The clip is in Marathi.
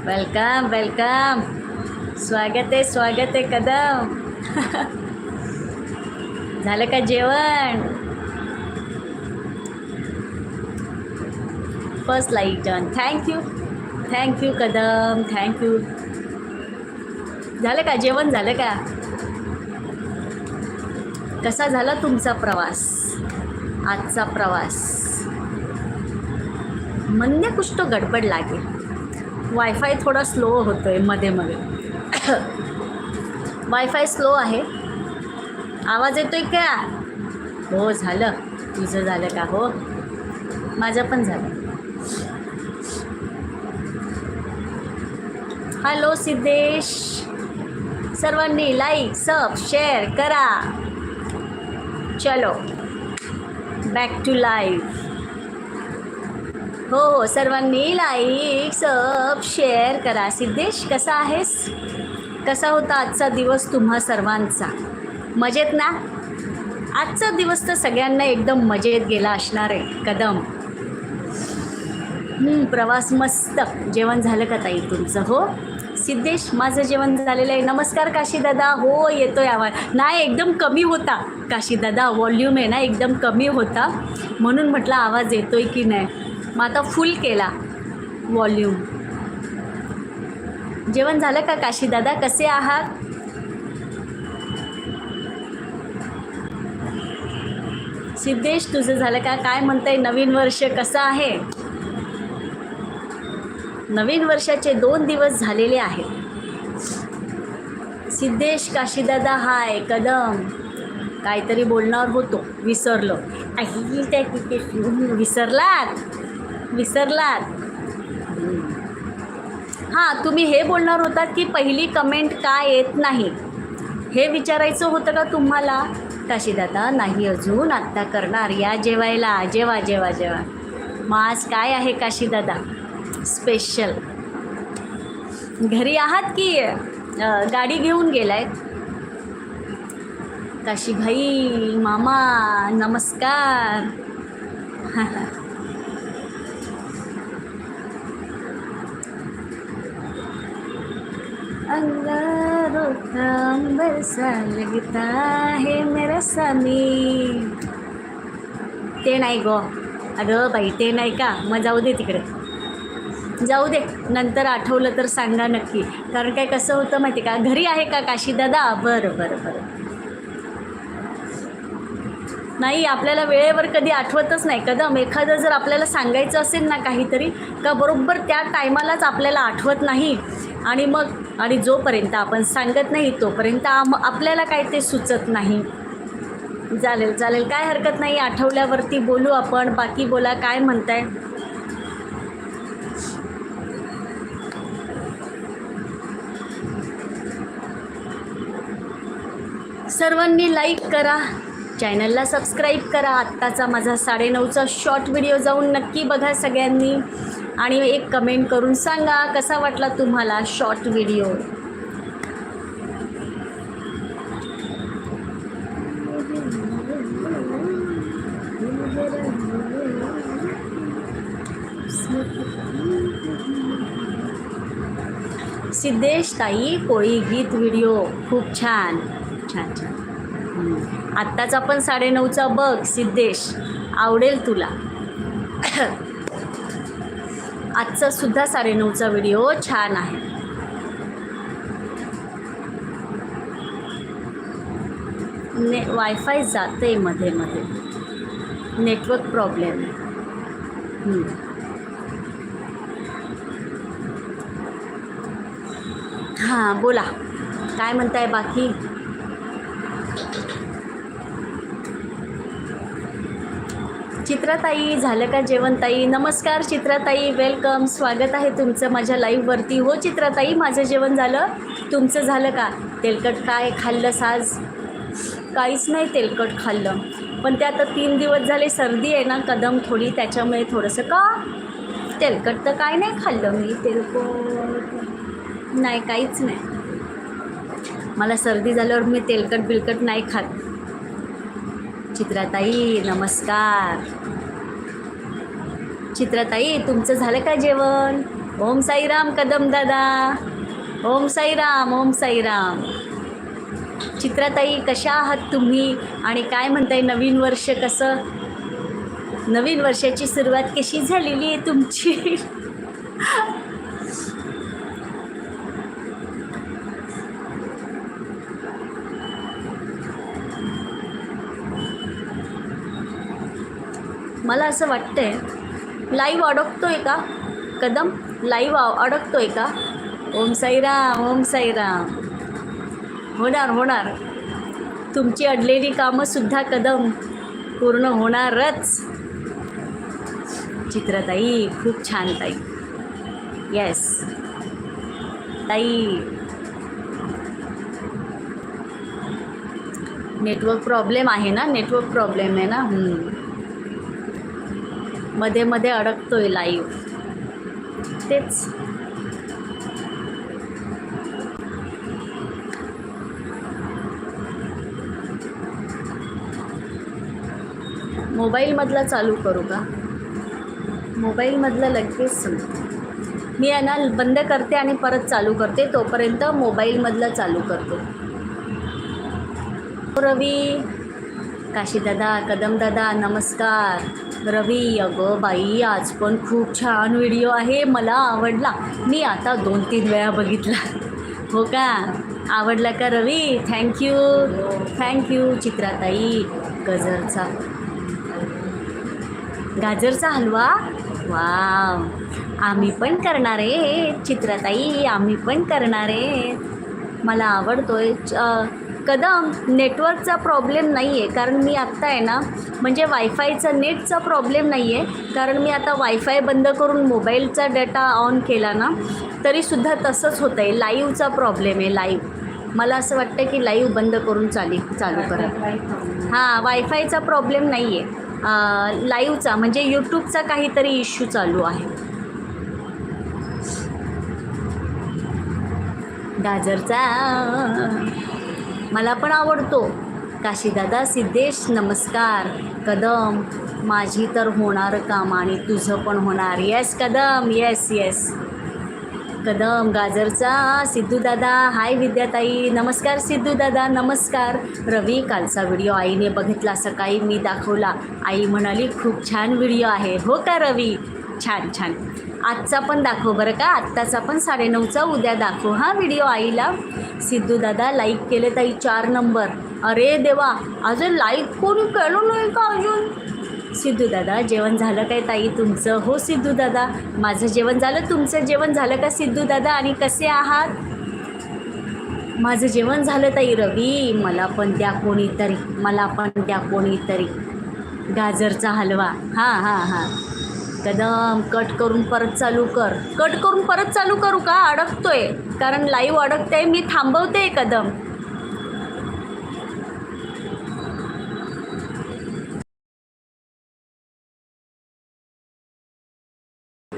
वेलकम वेलकम स्वागत आहे स्वागत आहे कदम झालं का जेवण first like John thank you thank you Kadam thank you झालं का जेवण झालं का कसा झाला तुमचा प्रवास आजचा प्रवास मन्य में गडबड लागेल वायफाय थोडा स्लो होतो आहे मध्ये मध्ये. वायफाय स्लो आहे. आवाज येतो आहे का? हो झालं. तुझं झालं का? हो. माझं पण झालं. हॅलो सिद्धेश. सर्वांनी लाईक सब शेअर करा. चलो. बॅक टू लाईफ हो हो सर्वांनी लाईक सब शेअर करा. सिद्धेश कसा आहेस? कसा होता आजचा दिवस तुम्हा सर्वांचा? मजेत ना? आजचा दिवस तर सगळ्यांना एकदम मजेत गेला असणार आहे. कदम. प्रवास मस्त. जेवण झालं का ताई तुमचं? हो? सिद्धेश माझं जेवण झालेलं आहे. नमस्कार काशी दादा. हो येतोय आवाज. नाही एकदम कमी होता. काशी दादा वॉल्यूम आहे ना एकदम कमी होता. म्हणून म्हटलं आवाज येतोय की नाही? मग आता फुल केला. वॉल्यूम जेवण झालं का काशी दादा? कसे आहात? सिद्धेश तुझं झालं का? काय म्हणतंय नवीन वर्ष? कसं आहे? नवीन वर्षाचे दोन दिवस झालेले आहेत. सिद्धेश काशीदादा हाय कदम. काहीतरी बोलणार होतो. विसरलो. आई त्या विसरलात? विसरलात. हां तुम्ही हे बोलणार होतात की पहिली कमेंट का येत नाही? हे विचारायचं होतं का तुम्हाला? काशीदादा नाही अजून आत्ता करणार. या जेवायला जेवा जेवा जेवा. मग आज काय आहे काशीदादा स्पेशल घरी आहात की गाडी घेऊन गेलाय? काशीभाई मामा नमस्कार. अंगारों का अंबर सा लगता है मेरा समी। ते नाही गो. अगं बाई ते नाही का? मग जाऊ दे तिकडे. जाऊ दे. नंतर आठवलं तर सांगा नक्की. कारण काय कसं होतं माहिती का? घरी आहे का काशीदादा बरं बरं बरं. नाही आपल्याला वेळेवर कधी आठवतच नाही. कदम एखादं जर आपल्याला सांगायचं असेल ना काहीतरी का बरोबर त्या टायमालाच आपल्याला आठवत नाही? आणि मग आणि जोपर्यंत आपण सांगत नाही तोपर्यंत आम आपल्याला काय ते सुचत नाही. चालेल चालेल. काय हरकत नाही. आठवल्यावरती बोलू आपण. बाकी बोला काय म्हणताय? सर्वांनी लाईक करा. चॅनलला सबस्क्राईब करा. आत्ताचा माझा साडेनऊचा शॉर्ट व्हिडिओ जाऊन नक्की बघा सगळ्यांनी. आणि एक कमेंट करून सांगा कसा वाटला तुम्हाला शॉर्ट व्हिडिओ सिद्धेश ताई कोळी गीत व्हिडिओ खूप छान. छान छान. आत्ताचा पण साडेनऊचा बघ सिद्धेश. आवडेल तुला. आजचा सुद्धा साडेनऊचा व्हिडिओ छान आहे. ने वायफाय जाते मध्ये मध्ये. नेटवर्क प्रॉब्लेम हां बोला. काय म्हणताय बाकी? चित्राताई झालं का जेवणताई नमस्कार चित्राताई वेलकम स्वागत आहे तुमचं माझ्या लाईव्हवरती हो चित्राताई माझं जेवण झालं. तुमचं झालं का? तेलकट काय खाल्लंस आज? काहीच नाही तेलकट खाल्लं. पण ते आता तीन दिवस झाले सर्दी आहे ना कदम थोडी त्याच्यामुळे थोडंसं का? तेलकट तर काय नाही खाल्लं मी तेलकट. नाही काहीच नाही. मला सर्दी झाल्यावर मी तेलकट बिलकट नाही खात. चित्राताई नमस्कार. चित्राताई तुमचं झालं का जेवण? ओम साईराम कदम दादा. ओम साईराम ओम साईराम. चित्राताई कशा आहात तुम्ही? आणि काय म्हणताय नवीन वर्ष कसं? नवीन वर्षाची सुरुवात कशी झालेली आहे तुमची? मला असं वाटतंय लाईव्ह आहे का? कदम लाईव्ह आहे का? ओम साईराम ओम साईराम. होणार होणार. तुमची अडलेली कामंसुद्धा कदम पूर्ण होणारच. चित्रताई खूप छान ताई. येस ताई. नेटवर्क प्रॉब्लेम आहे ना? नेटवर्क प्रॉब्लेम आहे ना? हम्म. मध्ये मध्ये अडकतोय लाईव्ह तेच. मोबाईलमधला चालू करू का? मोबाईलमधलं लगेच मी यांना बंद करते आणि परत चालू करते तोपर्यंत मोबाईलमधलं चालू करते. रवी काशीदादा कदमदादा नमस्कार. रवी अगं बाई आज पण खूप छान व्हिडिओ आहे. मला आवडला. मी आता दोन तीन वेळा बघितला. हो का? आवडला का Ravi? Thank you thank you चित्राताई. गजरचा. गाजरचा हलवा? वाव. आम्ही पण करणार आहे. चित्राताई आम्ही पण करणार आहे. मला आवडतोय. च- कदम नेटवर्कचा प्रॉब्लेम नाही आहे कारण मी आत्ता आहे ना म्हणजे वायफायचा नेटचा प्रॉब्लेम नाही आहे कारण मी आता वायफाय बंद करून मोबाईलचा डेटा ऑन केला ना तरीसुद्धा तसंच होतं आहे लाईव्हचा प्रॉब्लेम आहे लाईव्ह मला असं वाटतं की लाईव्ह बंद करून चाली चालू करा. हां वायफायचा प्रॉब्लेम नाही आहे लाईव्हचा म्हणजे यूट्यूबचा काहीतरी इश्यू चालू आहे. गाजरचा मला पण आवडतो. काशीदादा सिद्धेश नमस्कार. कदम माझी तर होणार काम आणि तुझं पण होणार. Yes Kadam. Yes yes Kadam गाजरचा सिद्धूदादा. हाय विद्याताई. नमस्कार सिद्धूदादा. नमस्कार. रवी कालचा व्हिडिओ आईने बघितला. सकाळी मी दाखवला. आई म्हणाली खूप छान व्हिडिओ आहे. हो का रवी? छान छान. आजचा पण दाखव बरं का. आत्ताचा पण साडेनऊचा उद्या दाखव. हा व्हिडिओ आईला. सिद्धूदादा लाईक केले ताई चार नंबर अरे देवा अजून लाईक कोणी केलं नाही का अजून? सिद्धू दादा जेवण झालं काय ताई तुमचं? हो सिद्धू दादा माझं जेवण झालं. तुमचं जेवण झालं का सिद्धू दादा आणि कसे आहात? माझं जेवण झालं ताई रवी. मला पण द्या कोणीतरी. मला पण द्या कोणीतरी. गाजरचा हलवा. हां हां हां. कदम कट करून परत चालू कर. कट करून परत चालू करू का? अडकतोय. कारण लाईव्ह अडकतंय मी थांबवते कदम.